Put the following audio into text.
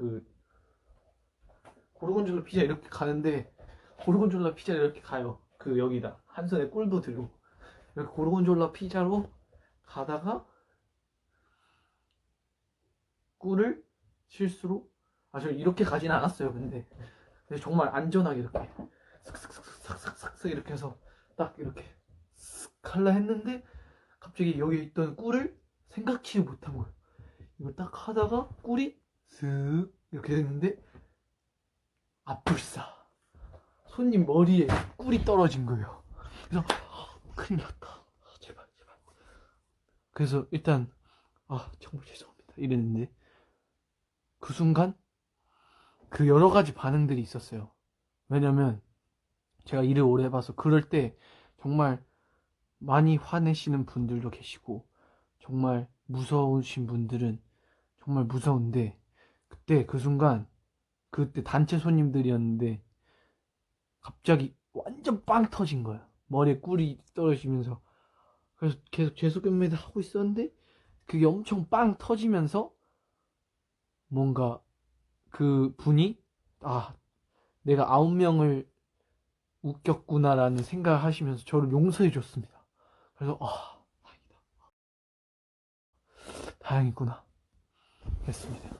그 고르곤졸라 피자 이렇게 가는데 고르곤졸라 피자 이렇게 가요. 그 여기다 한 손에 꿀도 들고 이렇게 고르곤졸라 피자로 가다가 꿀을 실수로 아 저 이렇게 가진 않았어요. 근데, 근데 정말 안전하게 이렇게 슥슥슥슥슥슥슥 이렇게 해서 딱 이렇게 슥 할라 했는데 갑자기 여기 있던 꿀을 생각지 못한 거예요. 이걸 딱 하다가 꿀이 슥 이렇게 됐는데 아플싸 손님 머리에 꿀이 떨어진 거예요. 그래서 큰일 났다. 아, 제발 제발. 그래서 일단 아 정말 죄송합니다 이랬는데 그 순간 그 여러 가지 반응들이 있었어요. 왜냐면 제가 일을 오래 해봐서 그럴 때 정말 많이 화내시는 분들도 계시고 정말 무서우신 분들은 정말 무서운데 그때 그 순간 그때 단체 손님들이었는데 갑자기 완전 빵 터진 거야. 머리에 꿀이 떨어지면서. 그래서 계속 죄송합니다 하고 있었는데 그게 엄청 빵 터지면서 뭔가 그 분이 아 내가 아홉 명을 웃겼구나라는 생각을 하시면서 저를 용서해 줬습니다. 그래서 아 다행이다. 다행이구나. 했습니다